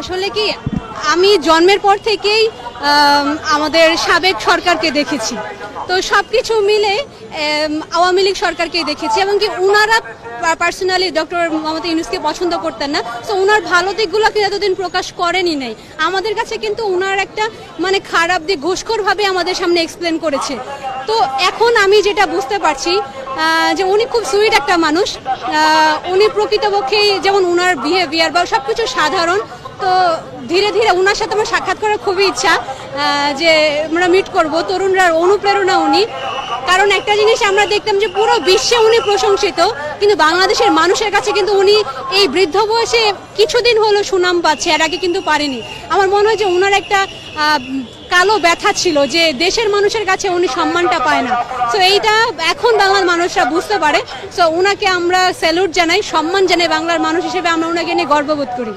আসলে কি, আমি জন্মের পর থেকেই আমাদের সাবেক সরকারকে দেখেছি। তো সব কিছু মিলে আওয়ামী লীগ সরকারকেই দেখেছি এবং কি উনারা পার্সোনালি ডক্টর মোহাম্মদ ইউনুসকে পছন্দ করতেন না। তো উনার ভালো দিকগুলো কিন্তু এতদিন প্রকাশ করেনি নাই। আমাদের কাছে কিন্তু উনার একটা মানে খারাপ দিক ঘুষখোরভাবে আমাদের সামনে এক্সপ্লেন করেছে। তো এখন আমি যেটা বুঝতে পারছি যে উনি খুব সুইট একটা মানুষ। উনি প্রকৃতপক্ষেই যেমন উনার বিহেভিয়ার বা সব কিছু সাধারণ তো ধীরে ধীরে ওনার সাথে আমার সাক্ষাৎ করার খুবই ইচ্ছা যে আমরা মিট করব, তরুণরা অনুপ্রেরণা উনি। কারণ একটা জিনিস আমরা দেখতাম যে পুরো বিশ্বে উনি প্রশংসিত, কিন্তু বাংলাদেশের মানুষের কাছে কিন্তু উনি এই বৃদ্ধ বয়সে কিছুদিন হলো সুনাম পাচ্ছে, এর আগে কিন্তু পারেনি। আমার মনে হয় যে ওনার একটা কালো ব্যথা ছিল যে দেশের মানুষের কাছে উনি সম্মানটা পায় না। তো এইটা এখন বাংলার মানুষরা বুঝতে পারে। তো উনাকে আমরা স্যালুট জানাই, সম্মান জানাই বাংলার মানুষ হিসেবে আমরা ওনাকে নিয়ে গর্ববোধ করি।